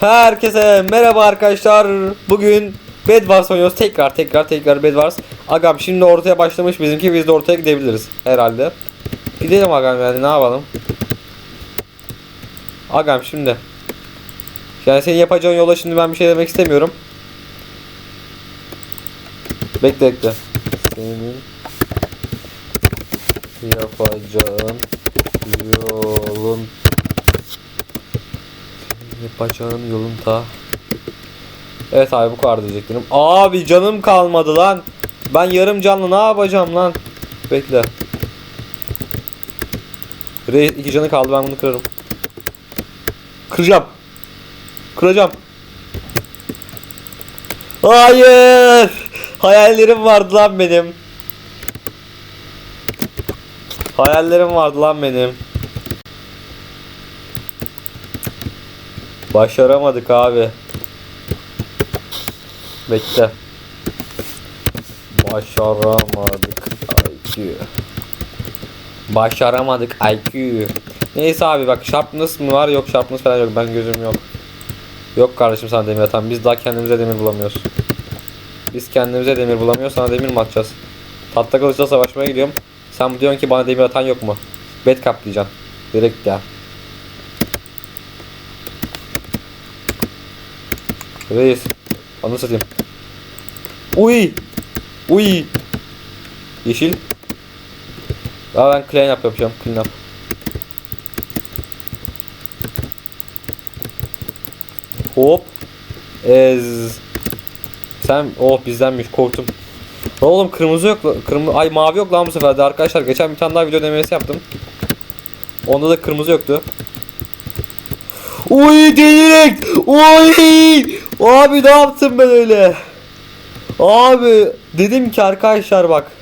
Herkese merhaba arkadaşlar. Bugün Bed Wars oynuyoruz. Tekrar tekrar tekrar Bed Wars. Agam şimdi ortaya başlamış bizimki. Biz de ortaya gidebiliriz herhalde. Gidelim agam yani ne yapalım. Agam şimdi. Yani senin yapacağın yola şimdi ben bir şey demek istemiyorum. Bekle bekle. Senin yapacağın yolun Yapacağın yolun ta. Evet abi bu kadar diyecektim. Abi canım kalmadı lan. Ben yarım canlı ne yapacağım lan? Bekle. Reis iki canı kaldı ben bunu kırarım. Kıracağım. Kıracağım. Hayır. Hayallerim vardı lan benim. Hayallerim vardı lan benim. Başaramadık abi. Bekle. Başaramadık IQ. Başaramadık IQ. Neyse abi bak sharpness mı var yok sharpness falan yok ben gözüm yok. Yok kardeşim sana demir atan biz daha kendimize demir bulamıyoruz. Biz kendimize demir bulamıyoruz sana demir mi atacağız? Tahta kılıçla savaşmaya gidiyorum. Sen diyorsun ki bana demir atan yok mu? Bed kaplayacaksın. Direkt ya. Reis. Anı satayım. Uy. Uy. Yeşil. Aa ben clean up yapacağım. Clean up. Hop. Ez. Sen oh bizdenmiş korktum. Oğlum kırmızı yok. Kırmızı ay mavi yok lan bu sefer de arkadaşlar. Geçen bir tane daha video denemesi yaptım. Onda da kırmızı yoktu. Uy direkt. Uy. Abi ne yaptım ben öyle? Abi dedim ki arkadaşlar bak.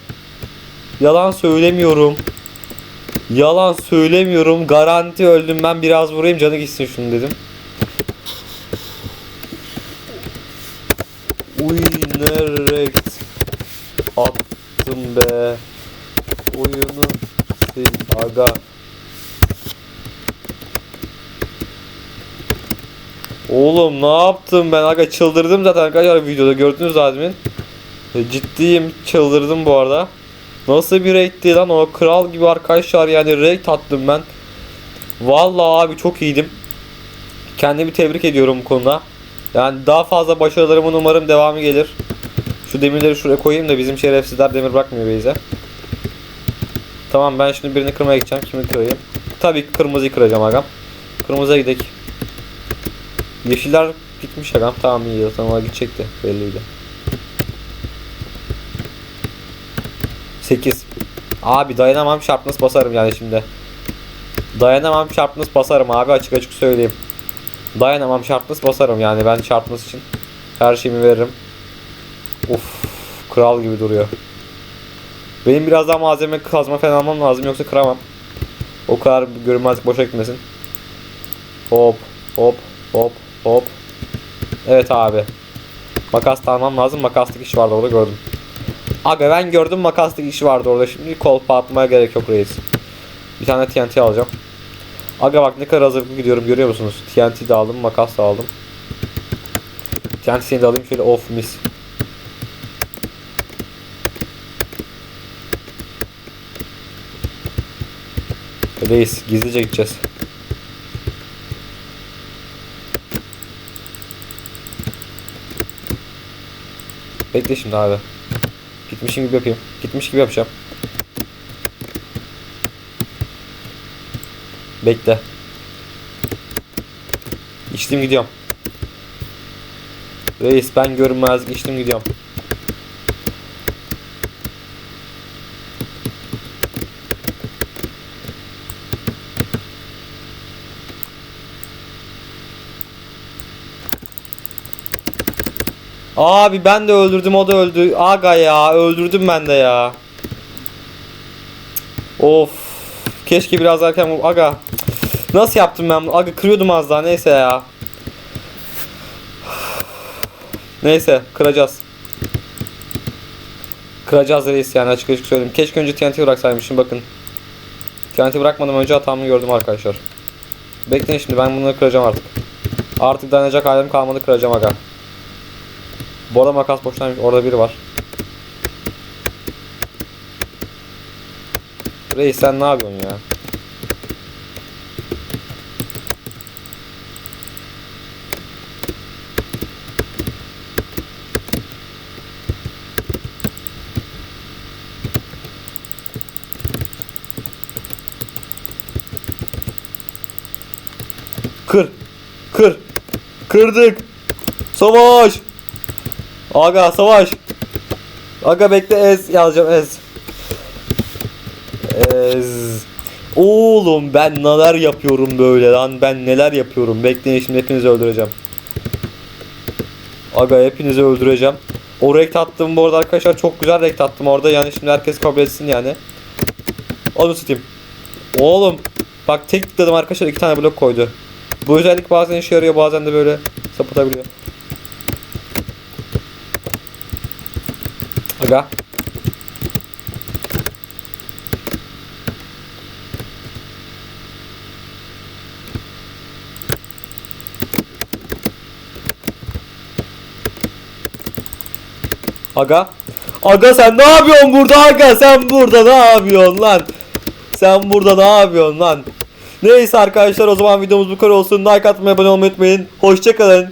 Yalan söylemiyorum. Yalan söylemiyorum. Garanti öldüm ben biraz vurayım canı gitsin şunu dedim. Uy nerekt attım be. Oyunu sil aga. Oğlum ne yaptım ben aga çıldırdım zaten arkadaşlar videoda gördünüz admin. E, Ciddiyim çıldırdım bu arada. Nasıl bir raid'ti lan o kral gibi arkadaşlar yani raid attım ben. Vallahi abi çok iyiydim. Kendimi tebrik ediyorum bu konuda. Yani daha fazla başarılarımın umarım devamı gelir. Şu demirleri şuraya koyayım da bizim şerefsizler demir bırakmıyor Beyze. Tamam ben şimdi birini kırmaya gideceğim. Kimi kırayım? Tabii kırmızıyı kıracağım agam. Kırmızıya gidelim. Yeşiller gitmiş agam. Tamam iyi zaten ona gidecekti belliydi. 8. Abi dayanamam sharpness basarım yani şimdi. Dayanamam sharpness basarım abi açık açık söyleyeyim. Dayanamam sharpness basarım yani ben sharpness için her şeyimi veririm. Of kral gibi duruyor. Benim biraz daha malzeme kazma falan almam lazım yoksa kıramam. O kadar görünmezlik boşa gitmesin. Hop hop hop hop. Evet abi. Makas da almam lazım. Makaslık iş vardı orada gördüm. Aga ben gördüm makaslık işi vardı orada. Şimdi kolpa atmaya gerek yok reis. Bir tane TNT alacağım. Aga bak ne kadar hazırlıklı gidiyorum görüyor musunuz? TNT de aldım, makas da aldım. TNT'yi de alayım şöyle of mis. Reis gizlice gideceğiz. Bekle şimdi abi. Gitmişim gibi yapayım. Gitmiş gibi yapacağım. Bekle. İçtim gidiyorum. Reis ben görünmezlik içtim gidiyorum. Abi ben de öldürdüm o da öldü. Aga ya öldürdüm ben de ya. Of. Keşke biraz erken. Aga. Nasıl yaptım ben bunu? Aga kırıyordum az daha neyse ya. Neyse kıracağız. Kıracağız reis yani açık açık söyleyeyim. Keşke önce TNT bıraksaymışım bakın. TNT bırakmadan önce hatamı gördüm arkadaşlar. Bekleyin şimdi ben bunları kıracağım artık. Artık dayanacak halim kalmadı kıracağım aga. Bu arada makas boştaymış. Orada biri var. Reis sen ne yapıyorsun ya? Kır. Kır. Kırdık. Savaş. Aga savaş. Aga bekle ez yazacağım ez. Ez. Oğlum ben neler yapıyorum böyle lan ben neler yapıyorum bekleyin şimdi hepinizi öldüreceğim. Aga hepinizi öldüreceğim. O rekt attım bu arada arkadaşlar çok güzel rekt attım orada yani şimdi herkes kabul etsin yani. Onu satayım. Oğlum bak tek tıkladım arkadaşlar iki tane blok koydu. Bu özellik bazen işe yarıyor bazen de böyle sapıtabiliyor. Aga. Aga. Aga sen ne yapıyorsun burada aga? Sen burada ne yapıyorsun lan? Sen burada ne yapıyorsun lan? Neyse arkadaşlar o zaman videomuz bu kadar olsun. Like atmayı abone olmayı unutmayın. Hoşçakalın.